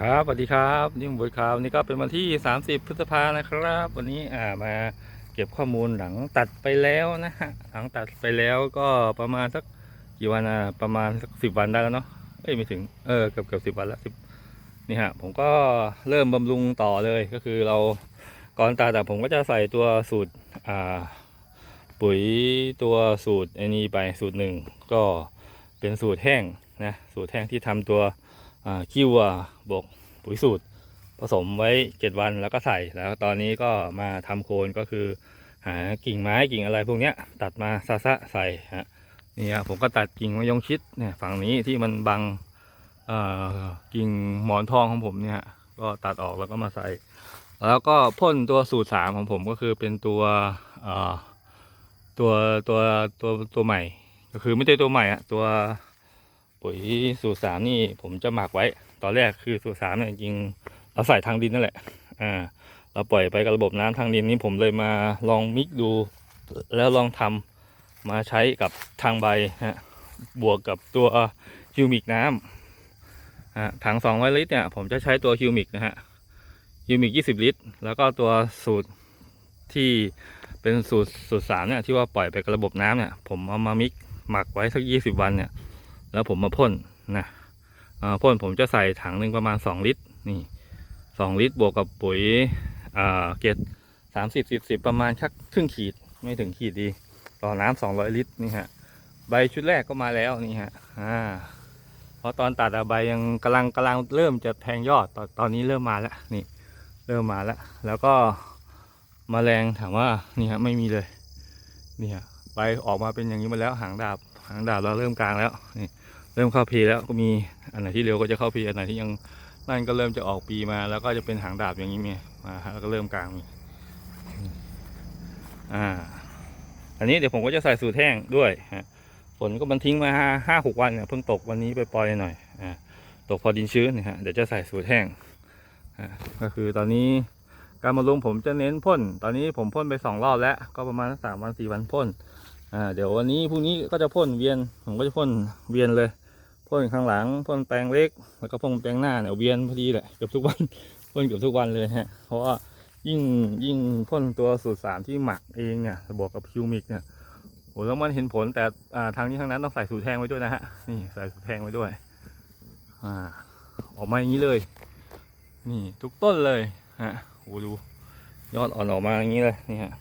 ครับสวัสดีครับนี่ผมบุญครับวันนี่ก็เป็นวันที่ 30 พฤษภานะครับ วันนี้อ่ามาเก็บข้อมูลหลังตัดไปแล้วนะฮะหลังตัดไปแล้วก็ประมาณสักกี่วันอะประมาณสักสิบวันได้แล้วเนาะเอ้ยไม่ถึงเออเกือบเกือบสิบวันล้วสิบนี่ฮะผมก็เริ่มบำรุงต่อเลยก็คือเราก่อนตัดแต่ผมก็จะใส่ตัวสูตรอ่าปุ๋ยตัวสูตรไอ้นี้ไปสูตรหนึ่งก็เป็นสูตรแห้งนะสูตรแห้งที่ทำตัว อ่าขี้วัวบวกปุ๋ยสูตร ผสมไว้เจ็ดวันแล้วก็ใส่แล้วตอนนี้ก็มาทำโคนก็คือหากิ่งไม้กิ่งอะไรพวกเนี้ยตัดมาซะซะใส่ฮะนี่ฮะผมก็ตัดกิ่งมะยงชิดเนี่ยฝั่งนี้ที่มันบังเอ่อกิ่งหมอนทองของผมเนี่ยก็ตัดออกแล้วก็มาใส่ แล้วก็พ่นตัวสูตรสามของผมก็คือเป็นตัวเอ่อตัวตัวตัวตัวใหม่ ก็คือไม่ใช่ตัวใหม่อะตัว ปุ๋ยสูตรสามนี่ผมจะหมักไว้ ตอนแรกคือสูตรสามเนี่ยจริงเราใส่ทางดินนั่นแหละอ่าเราปล่อยไปกับระบบน้ำทางดินนี่ผมเลยมาลองมิกดู แล้วลองทำมาใช้กับทางใบฮะบวกกับตัวฮิวมิกน้ำฮะถังสองร้อยลิตรเนี่ยผมจะใช้ตัวฮิวมิกนะฮะฮิวมิกยี่สิบลิตร แล้วก็ตัวสูตรที่เป็นสูตรสูตรสามเนี่ยที่ว่าปล่อยไปกับระบบน้ำเนี่ยผมเอามามิกหมักไว้สักยี่สิบวันเนี่ย แล้วผมมาพ่นนะพ่นผมจะใส่ถังหนึ่งประมาณ 2 ลิตรนี่2ลิตรบวกกับปุ๋ยเกตสามสิบสิบสิบประมาณชักครึ่งขีดไม่ถึงขีดดี ต่อน้ำสองร้อยลิตรนี่ฮะใบชุดแรกก็มาแล้วนี่ฮะอ่าเพราะตอนตัดอะใบยังกำลังกำลังเริ่มจะแทงยอดตอนตอนนี้เริ่มมาแล้วนี่ เริ่มมาแล้ว แล้วก็มแมลงถามว่านี่ฮะไม่มีเลยนี่ฮะใบออกมาเป็นอย่างนี้มาแล้วหางดาบหางดาบเราเริ่มกลางแล้วนี่ เริ่มเข้าพีแล้วก็มีอันไหนที่เร็วก็จะเข้าพีอันไหนที่ยังนั่นก็เริ่มจะออกปีมา แล้วก็จะเป็นหางดาบอย่างนี้มีมาฮะแล้วก็เริ่มกลางมีอ่า อันนี้เดี๋ยวผมก็จะใส่สูตรแห้งด้วยฮะฝนก็มันทิ้งมาห้าห้าหกวันเนี่ยเพิ่งตกวันนี้ไปปล่อยหน่อยอ่าตกพอดินชื้นนะฮะเดี๋ยวจะใส่สูตรแห้งอ่าก็คือตอนนี้การมาลงผมจะเน้นพ่น ตอนนี้ผมพ่นไปสองรอบแล้ว ก็ประมาณสามวันสี่วันพ่น อ่า เดี๋ยววันนี้พรุ่งนี้ก็จะพ่นเวียน ผมก็จะพ่นเวียนเลย พ่นข้างหลังพ่นแปลงเล็ก แล้วก็พ่นแปลงหน้าเนี่ยเวียนพอดีแหละเกือบทุกวันพ่นเกือบทุกวันเลยฮะเพราะว่ายิ่งยิ่งพ่นตัวสูตรสามที่หมักเองเนี่ยบวกกับคิวมิกเนี่ยโอ้แล้วมันเห็นผลแต่อ่าทางนี้ทางนั้นต้องใส่สูตรแทงไว้ด้วยนะฮะนี่ใส่สูตรแทงไว้ด้วยอ่าออกมาอย่างนี้เลย นี่ทุกต้นเลยฮะโอ้ดู ยอดอ่อนออกมาอย่างนี้เลยนี่ฮะ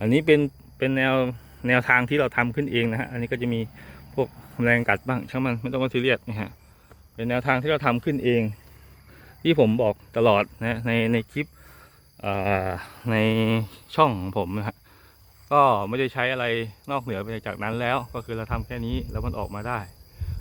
อันนี้เป็นเป็นแนวแนวทางที่เราทำขึ้นเองนะฮะอันนี้ก็จะมี พวกแมลงกัดบ้างช่างมันไม่ต้องมาซีเรียสนะฮะเป็นแนวทางที่เราทำขึ้นเอง ที่ผมบอกตลอดนะในในคลิปในช่องของผมนะฮะก็ไม่ได้ใช้อะไรนอกเหนือไปจากนั้นแล้ว ก็คือเราทำแค่นี้แล้วมันออกมาได้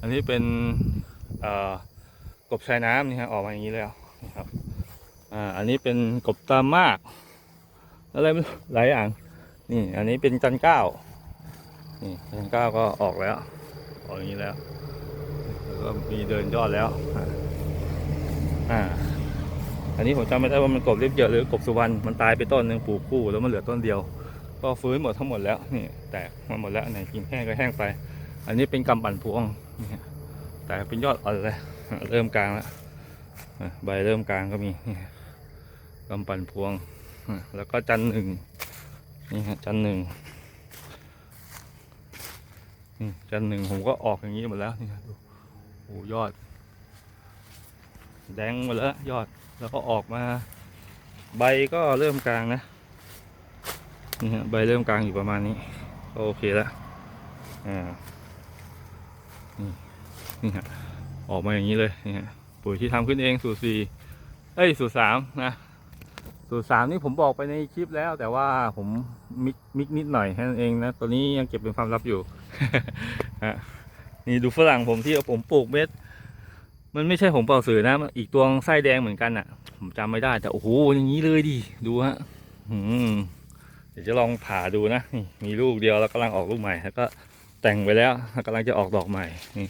อันนี้เป็นกบชายน้ำนี่ฮะออกมาอย่างนี้แล้วนะครับอ่าอันนี้เป็นกบตามากอะไรไหลายอย่างนี่อันนี้เป็นจันเก้านี่จันเก้าก็ออกแล้ว ออกอย่างนี้แล้วแล้วก็มีเดินยอดแล้วอ่าอันนี้ผมจำไม่ได้ว่ามันกบเรียบเยอะหรือกบสุวรรณมันตายไปต้นหนึ่งปลูกคู่แล้วมันเหลือต้นเดียว ก็ฟื้นหมดทั้งหมดแล้วนี่แตกมาหมดแล้วไหนกินแห้งก็แห้งไป อันนี้เป็นกำปั่นพวงแต่เป็นยอดอ่อนเลยเริ่มกลางแล้วใบเริ่มกลางก็มีกำปั่นพวงแล้วก็จันหนึ่งนี่ฮะจันหนึ่ง นี่จันหนึ่งผมก็ออกอย่างนี้หมดแล้วนี่ฮะดูโอ้ยอด แดงหมดแล้วยอดแล้วก็ออกมา ใบก็เริ่มกลางนะนี่ฮะใบเริ่มกลางอยู่ประมาณนี้ก็โอเคแล้วอ่านี่นี่ฮะออกมาอย่างนี้เลยนี่ฮะปุ๋ยที่ทำขึ้นเองสูตรสี่เอ้ยสูตรสามนะสูตรสามนี่ผมบอกไปในคลิปแล้ว แต่ว่าผมมิกมิกนิดหน่อยแค่นั้นเองนะตัวนี้ยังเก็บเป็นความลับอยู่ นี่ดูฝรั่งผมที่ผมปลูกเม็ด มันไม่ใช่ผมเป่าสือนะ อีกตัวไส้แดงเหมือนกันอะ ผมจำไม่ได้แต่โอ้โหอย่างนี้เลยดิดูฮะอืมเดี๋ยวจะลองผ่าดูนะมีลูกเดียวแล้วกำลังออกลูกใหม่แล้วก็แต่งไปแล้วกำลังจะออกดอกใหม่นี่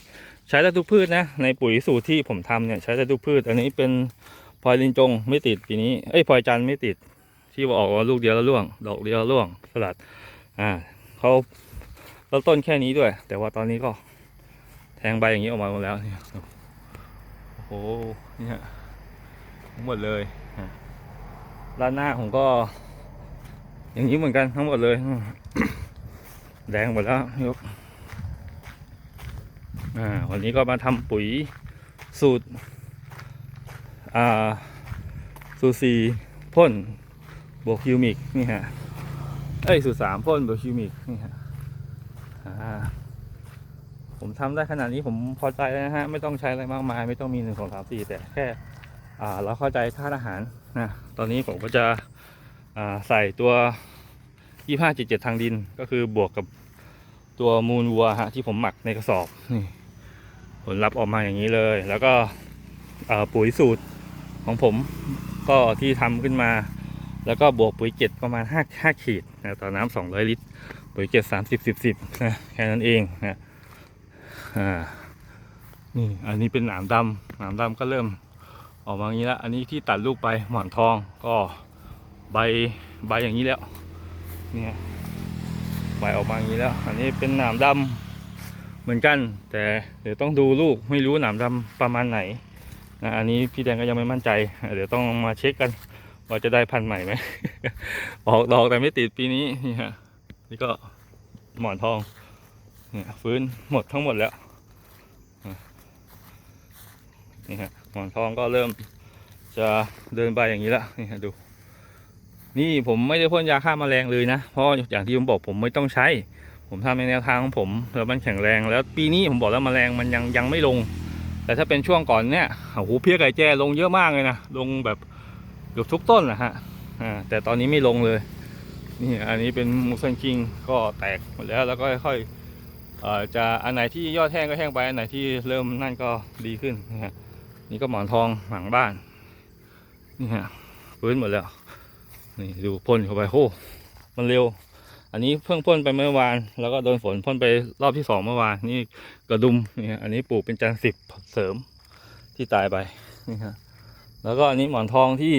ใช้ได้ทุกพืชนะ ในปุ๋ยสูตรที่ผมทำเนี่ยใช้ได้ทุกพืช อันนี้เป็นพลอยลินจงไม่ติดปีนี้เอ้ยพลอยจันไม่ติดที่ว่าออกลูกเดียวแล้วร่วง ดอกเดียวแล้วร่วงสลัดอ่าเขา เราต้นแค่นี้ด้วย แต่ว่าตอนนี้ก็แทงใบอย่างนี้ออกมาหมดแล้วเนี่ยโอ้โหนี่ฮะทั้งหมดเลยด้านหน้าผมก็ อย่างนี้เหมือนกันทั้งหมดเลยแดงหมดแล้วยกอ่าวันนี้ก็มาทำปุ๋ยสูตรอ่าสูตรสี่พ่นบวกฮิวมิกนี่ฮะเอ้ยสูตรสามพ่นบวกฮิวมิกนี่ฮะ ผมทำได้ขนาดนี้ผมพอใจแล้วนะฮะ ไม่ต้องใช้อะไรมากมาย ไม่ต้องมีหนึ่งสองสามสี่แต่แค่เราเข้าใจธาตุอาหารนะตอนนี้ผมก็จะใส่ตัวยี่ห้าเจ็ดเจ็ดทางดินก็คือบวกกับตัวมูลวัวฮะที่ผมหมักในกระสอบนี่ผลลัพธ์ออกมาอย่างนี้เลย แล้วก็ปุ๋ยสูตรของผมก็ที่ทำขึ้นมา แล้วก็บวกปุ๋ยเจ็ดประมาณห้าขีดนะต่อน้ำสองร้อยลิตร ปุ๋ยเจ็ดสามสิบสิบสิบนะแค่นั้นเองนะอ่านี่อันนี้เป็นหนามดำหนามดำก็เริ่มออกมาอย่างนี้แล้วอันนี้ที่ตัดลูกไปหมอนทองก็ใบใบอย่างนี้แล้วเนี่ยใบออกมาอย่างนี้แล้ว อันนี้เป็นหนามดำเหมือนกัน แต่เดี๋ยวต้องดูลูกไม่รู้หนามดำประมาณไหนนะอันนี้พี่แดงก็ยังไม่มั่นใจ เดี๋ยวต้องมาเช็คกัน ว่าจะได้พันธุ์ใหม่ไหมออกดอกแต่ไม่ติดปีนี้นี่ฮะนี่ก็หมอนทองเนี่ยฟื้นหมดทั้งหมดแล้วนี่ฮะหมอนทองก็เริ่มจะเดินไปอย่างนี้แล้วนี่ฮะดู นี่ผมไม่ได้พ่นยาฆ่าแมลงเลยนะ เพราะอย่างที่ผมบอกผมไม่ต้องใช้ ผมทำในแนวทางของผมแล้วมันแข็งแรงแล้วปีนี้ผมบอกแล้วแมลงมันยังยังไม่ลง แต่ถ้าเป็นช่วงก่อนเนี่ยโอ้โหเพี้ยไก่แจ้ลงเยอะมากเลยนะลงแบบ เกือบทุกต้นนะฮะแต่ตอนนี้ไม่ลงเลย นี่อันนี้เป็นมูสันคิงก็แตกหมดแล้วแล้วก็ค่อยๆจะอันไหนที่ยอดแห้งก็แห้งไป อันไหนที่เริ่มนั่นก็ดีขึ้นนะฮะนี่ก็หมอนทองหลังบ้านนี่ฮะฟื้นหมดแล้ว นี่ดูพ่นเข้าไปโอ้มันเร็ว อันนี้เพิ่งพ่นไปเมื่อวาน แล้วก็โดนฝนพ่นไปรอบที่สองเมื่อวานนี่กระดุมนี่ฮะอันนี้ปลูกเป็นจันสิบเสริมที่ตายไปนี่ฮะ แล้วก็อันนี้หมอนทองที่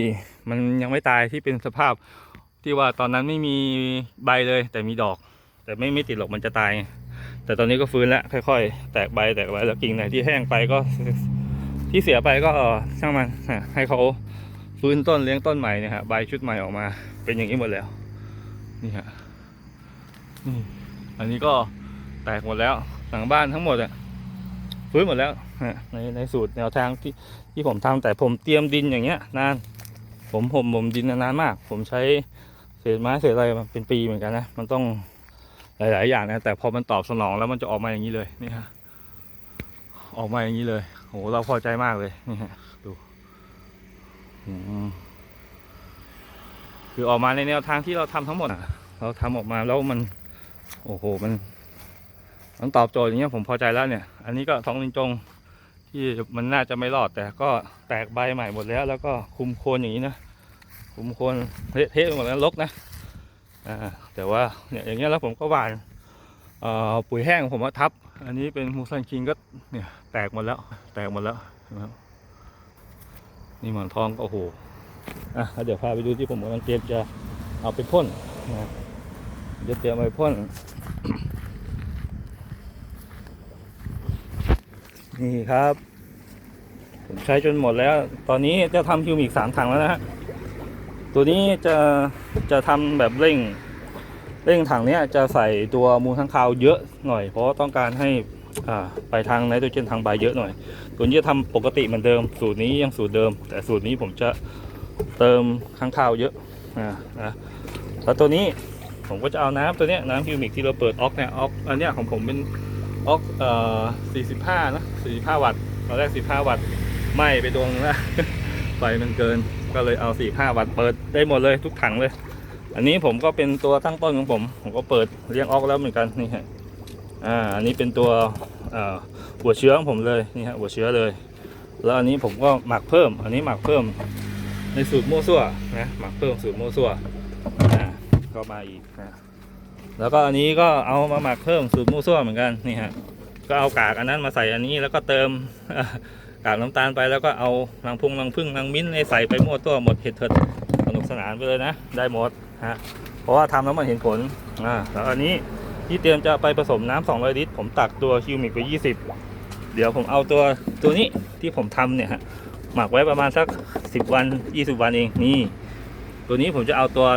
มันยังไม่ตายที่เป็นสภาพที่ว่าตอนนั้นไม่มีใบเลยแต่มีดอก แต่ไม่ไม่ติดหรอกมันจะตาย แต่ตอนนี้ก็ฟื้นแล้วค่อย ๆ แตกใบแตกใบแล้วกิ่งไหนที่แห้งไปก็ที่เสียไปก็ช่างมันให้เขาฟื้นต้นเลี้ยงต้นใหม่เนี่ยฮะใบชุดใหม่ออกมาเป็นอย่างนี้หมดแล้วนี่ฮะนี่อันนี้ก็แตกหมดแล้วหลังบ้านทั้งหมดอะ ฟื้นหมดแล้วฮะในในสูตรแนวทางที่ที่ผมทำแต่ผมเตรียมดินอย่างเงี้ย นาน ผมผมผมดินนานมาก ผมใช้เศษไม้เศษอะไรมาเป็นปีเหมือนกันนะมันต้องหลาย ๆ อย่างนะแต่พอมันตอบสนองแล้วมันจะออกมาอย่างนี้เลยนี่ฮะออกมาอย่างนี้เลยโหเราพอใจมากเลยนี่ฮะดูอืมคือออกมาในแนวทางที่เราทำทั้งหมดอะเราทำออกมาแล้วมัน โอ้โหมัน มันตอบโจทย์อย่างเงี้ยผมพอใจแล้วเนี่ย อันนี้ก็ทองลิงจงที่มันน่าจะไม่รอดแต่ก็แตกใบใหม่หมดแล้ว แล้วก็คุมโคนอย่างนี้นะคุมโคนเละเทะหมดแล้วรกนะอ่าแต่ว่าเนี่ยอย่างเงี้ยแล้วผมก็หว่านเอ่อปุ๋ยแห้งของผมมาทับ อันนี้เป็นมูซันคิงก็เนี่ยแตกหมดแล้ว แตกหมดแล้วนะครับนี่หมอนทองก็โอ้โหอะแล้วเดี๋ยวพาไปดูที่ผมกำลังเตรียมจะเอาไปพ่นนะเดี๋ยวเตรียมไปพ่น นี่ครับ ผมใช้จนหมดแล้ว ตอนนี้จะทำฮิวมิกสามถังแล้วนะฮะตัวนี้จะจะทำแบบเร่ง เร่งถังเนี้ยจะใส่ตัวมูลค้างคาวเยอะหน่อย เพราะต้องการให้อ่าไปทางไนโตรเจนทางใบเยอะหน่อย ตัวนี้จะทำปกติเหมือนเดิม สูตรนี้ยังสูตรเดิม แต่สูตรนี้ผมจะเติมค้างคาวเยอะอ่านะแล้วตัวนี้ผมก็จะเอาน้ำตัวเนี้ยน้ำฮิวมิกที่เราเปิดออกเนี่ยออกอันเนี้ยของผมเป็น ออกเอ่อ45นะ45 วัตต์ตอนแรก15วัตต์ไหม้ไปดวงนะไฟมันเกินก็เลยเอา 45 วัตต์เปิดได้หมดเลยทุกถังเลย อันนี้ผมก็เป็นตัวตั้งต้นของผม ผมก็เปิดเลี้ยงออกแล้วเหมือนกันนี่ฮะอ่าอันนี้เป็นตัวเอ่อหัวเชื้อของผมเลยนี่ฮะหัวเชื้อเลย แล้วอันนี้ผมก็หมักเพิ่ม อันนี้หมักเพิ่มในสูตรโม่ซั่วนะหมักเพิ่มสูตรโม่ซั่วอ่าก็มาอีกนะ แล้วก็อันนี้ก็เอามาหมักเพิ่มสูตรมูซั่วเหมือนกันนี่ฮะก็เอากากอันนั้นมาใส่อันนี้แล้วก็เติมกากน้ำตาลไปแล้วก็เอานางพุงนางพึ่งนางมิ้นท์ให้ใส่ไปมั่วตัวหมดเห็ดเถิดสนุกสนานไปเลยนะ ได้หมดฮะเพราะว่าทำแล้วมันเห็นผลอ่าแล้วอันนี้ที่เตรียมจะไปผสมน้ำ200ลิตรผมตักตัวคิวมิกไป 20 เดี๋ยวผมเอาตัวตัวนี้ที่ผมทำเนี่ยฮะหมักไว้ประมาณสักสิบวันยี่สิบวันเองนี่ตัวนี้ผมจะเอาตัว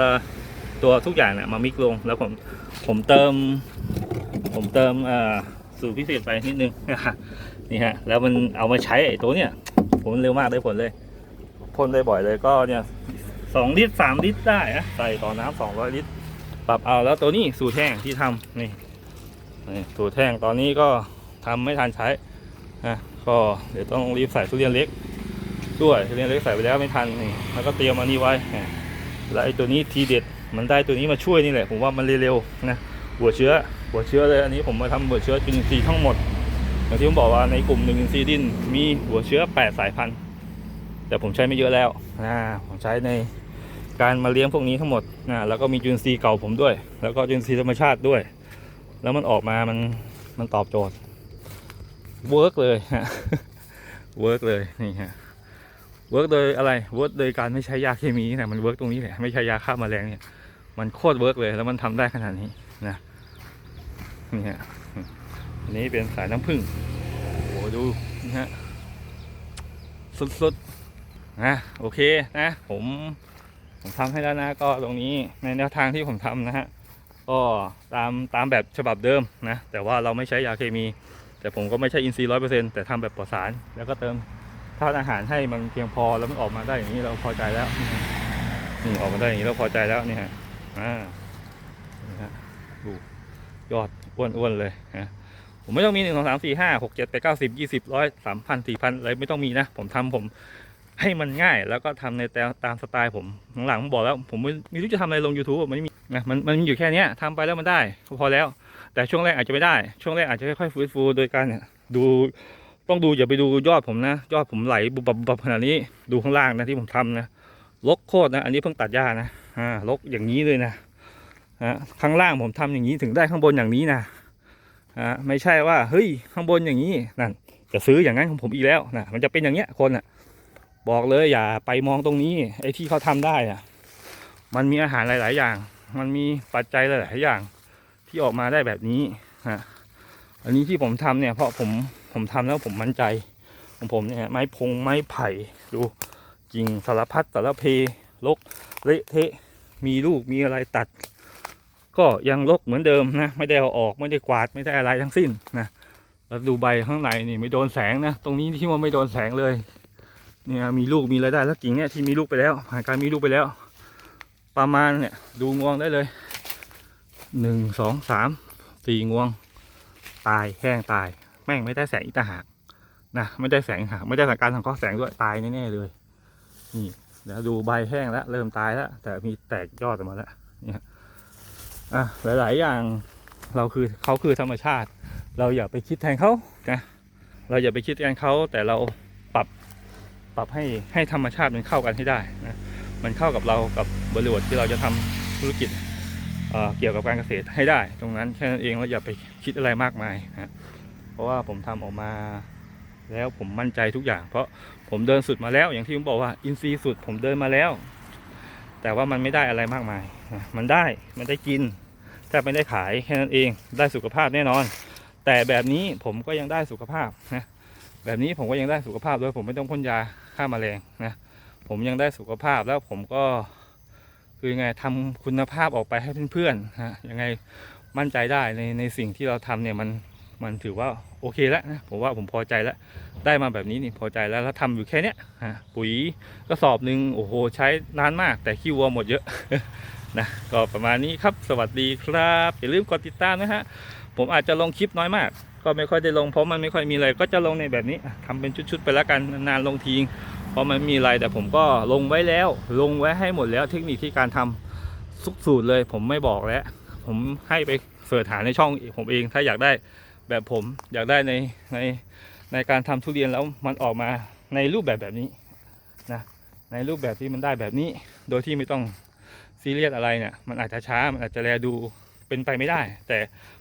ตัวทุกอย่างเนี่ยมามิกลงแล้วผมผมเติม ผมเติมเอ่อสูตรพิเศษไปนิดนึงนี่ฮะแล้วมันเอามาใช้ไอ้ตัวเนี้ยผมเร็วมากได้ผลเลยพ่นได้บ่อยเลยก็เนี่ยสองลิตรสามลิตรได้อะใส่ต่อน้ำสองร้อยลิตร ปรับเอาแล้วตัวนี้สูตรแห้งที่ทำนี่นี่สูตรแห้งตอนนี้ก็ทำไม่ทันใช้นะก็เดี๋ยวต้องรีบใส่ทุเรียนเล็กด้วยทุเรียนเล็กใส่ไปแล้วไม่ทันนี่แล้วก็เตรียมอันนี้ไว้อะแล้วไอ้ตัวนี้ทีเด็ด มันได้ตัวนี้มาช่วยนี่แหละผมว่ามันเร็วๆนะหัวเชื้อหัวเชื้อเลยอันนี้ผมมาทำหัวเชื้อจุลินทรีย์ทั้งหมดอย่างที่ผมบอกว่าในกลุ่มหนึ่งอินทรีย์ดินมีหัวเชื้อ 8 สายพันธุ์ แต่ผมใช้ไม่เยอะแล้วนะผมใช้ในการมาเลี้ยงพวกนี้ทั้งหมดนะแล้วก็มีจุลินทรีย์เก่าผมด้วย แล้วก็จุลินทรีย์ธรรมชาติด้วย แล้วมันออกมามันมันตอบโจทย์เวิร์กเลยฮะเวิร์กเลยนี่ฮะเวิร์กโดยอะไรเวิร์กโดยการไม่ใช้ยาเคมีนะมันเวิร์กตรงนี้แหละไม่ใช้ยาฆ่าแมลงเนี่ย มันโคตรเวิร์กเลยแล้วมันทำได้ขนาดนี้นะนี่ฮะอันนี้เป็นสายน้ำผึ้งโอ้โหดูนี่ฮะสุดๆนะโอเคนะผมผมทำให้แล้วนะก็ตรงนี้ในแนวทางที่ผมทำนะฮะก็ตามตามแบบฉบับเดิมนะแต่ว่าเราไม่ใช้ยาเคมี แต่ผมก็ไม่ใช่อินทรีย์ร้อยเปอร์เซ็นต์แต่ทำแบบปลอดสาร แล้วก็เติมธาตุอาหารให้มันเพียงพอแล้วมันออกมาได้อย่างนี้เราพอใจแล้วนี่ออกมาได้อย่างนี้เราพอใจแล้วนี่ฮะ อ่านี่ฮะดูยอดอ้วนๆเลยนะผมไม่ต้องมีหนึ่งสองสามสี่ห้าหกเจ็ดแปดเก้าสิบยี่สิบร้อยสามพันสี่พันอะไรไม่ต้องมีนะ ผมทำผมให้มันง่ายแล้วก็ทำในแต่ตามสไตล์ผมหลังๆผมบอกแล้ว ผมไม่ม่รู้จะทำอะไรลง YouTube มันไม่มีนะมันมันมีอยู่แค่เนี้ยทำไปแล้วมันได้ก็พอแล้ว แต่ช่วงแรกอาจจะไม่ได้ ช่วงแรกอาจจะค่อยๆฟื้นฟูโดยการเนี่ยดูต้องดูอย่าไปดูยอดผมนะ ยอดผมไหลบุบบับบุบบับขนาดนี้ดูข้างล่างนะที่ผมทำนะ ลกโคตรนะ อันนี้เพิ่งตัดหญ้านะอ่าลกอย่างนี้เลยนะฮะข้างล่างผมทำอย่างนี้ถึงได้ข้างบนอย่างนี้นะฮะไม่ใช่ว่าเฮ้ยข้างบนอย่างนี้นั่นจะซื้ออย่างนั้นของผมอีกแล้วนะมันจะเป็นอย่างเงี้ยคนอะ บอกเลยอย่าไปมองตรงนี้ไอ้ที่เขาทำได้อะ มันมีอาหารหลาย ๆ อย่าง มันมีปัจจัยหลาย ๆ อย่าง ที่ออกมาได้แบบนี้ฮะอันนี้ที่ผมทำเนี่ยเพราะผมผมทำแล้วผมมั่นใจของผมเนี่ยไม้พงไม้ไผ่ดู กิ่งสารพัดสารเพลกเละเทะมีลูกมีอะไรตัด ก็ยังลกเหมือนเดิมนะไม่ได้เอาออกไม่ได้กวาดไม่ได้อะไรทั้งสิ้นนะแล้วดูใบข้างในนี่ไม่โดนแสงนะตรงนี้ที่ว่าไม่โดนแสงเลยเนี่ยมีลูกมีอะไรได้แล้วกิ่งเนี่ยที่มีลูกไปแล้วผ่านการมีลูกไปแล้ว ประมาณเนี่ยดูงวงได้เลยหนึ่งสองสามสี่งวง ตายแห้งตาย แม่งไม่ได้แสงอีกต่างหากนะไม่ได้แสงหาไม่ได้สังการสังเคราะห์แสงด้วยตายแน่ๆเลย นี่เดี๋ยวดูใบแห้งแล้วเริ่มตายแล้วแต่มีแตกยอดออกมาแล้วเนี่ยอะหลาย ๆ อย่างเราคือเขาคือธรรมชาติ เราอย่าไปคิดแทนเขานะเราอย่าไปคิดแทนเขาแต่เราปรับปรับให้ให้ธรรมชาติมันเข้ากันให้ได้นะมันเข้ากับเรากับบริบทที่เราจะทำธุรกิจเเกี่ยวกับการเกษตรให้ได้ ตรงนั้นแค่นั้นเองเราอย่าไปคิดอะไรมากมายนะเพราะว่าผมทำออกมา แล้วผมมั่นใจทุกอย่าง เพราะผมเดินสุดมาแล้ว อย่างที่ผมบอกว่าอินซีสุดผมเดินมาแล้ว แต่ว่ามันไม่ได้อะไรมากมาย มันได้มันได้กินแต่ไม่ได้ขายแค่นั้นเองได้สุขภาพแน่นอน แต่แบบนี้ผมก็ยังได้สุขภาพนะแบบนี้ผมก็ยังได้สุขภาพด้วยผมไม่ต้องพ่นยาฆ่าแมลงนะผมยังได้สุขภาพแล้วผมก็คือยังไงทำคุณภาพออกไปให้เพื่อนๆนะยังไงมั่นใจได้ในในสิ่งที่เราทำเนี่ยมัน มันถือว่าโอเคแล้วนะผมว่าผมพอใจแล้ว ได้มาแบบนี้นี่พอใจแล้วแล้วทำอยู่แค่เนี้ยฮะปุ๋ยกระสอบหนึ่งโอ้โหใช้นานมาก แต่ขี้วัวหมดเยอะนะก็ประมาณนี้ครับสวัสดีครับ อย่าลืมกดติดตามนะฮะผมอาจจะลงคลิปน้อยมาก ก็ไม่ค่อยได้ลงเพราะมันไม่ค่อยมีอะไรก็จะลงในแบบนี้อะทำเป็นชุดๆไปแล้วกันนานๆลงทีงเพราะมันมีอะไรแต่ผมก็ลงไว้แล้ว ลงไว้ให้หมดแล้วเทคนิคที่การทำสุกสูตรเลย ผมไม่บอกแล้ว ผมให้ไปเสิร์ชหาในช่องผมเองถ้าอยากได้ แบบผมอยากได้ในในในการทำทุเรียนแล้วมันออกมาในรูปแบบแบบนี้นะในรูปแบบที่มันได้แบบนี้ โดยที่ไม่ต้องซีเรียสอะไรเนี่ยมันอาจจะช้ามันอาจจะแลดูเป็นไปไม่ได้ แต่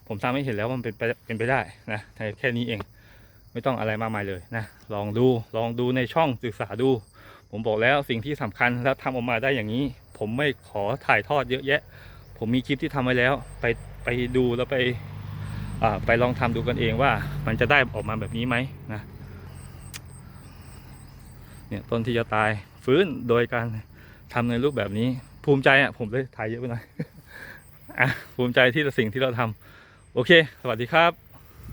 ผมทำให้เห็นแล้วมันเป็นไปเป็นไปได้นะแค่นี้เองไม่ต้องอะไรมากมายเลยนะลองดูลองดูในช่องศึกษาดู ผมบอกแล้วสิ่งที่สำคัญแล้วทำออกมาได้อย่างนี้ ผมไม่ขอถ่ายทอดเยอะแยะ ผมมีคลิปที่ทำไว้แล้ว ไปไปดูแล้วไป ไปลองทำดูกันเองว่ามันจะได้ออกมาแบบนี้ไหมนะเนี่ยต้นที่จะตายฟื้นโดยการทำในรูปแบบนี้ภูมิใจอะผมเลยถ่ายเยอะไปหน่อยอะภูมิใจที่สิ่งที่เราทำโอเค สวัสดีครับ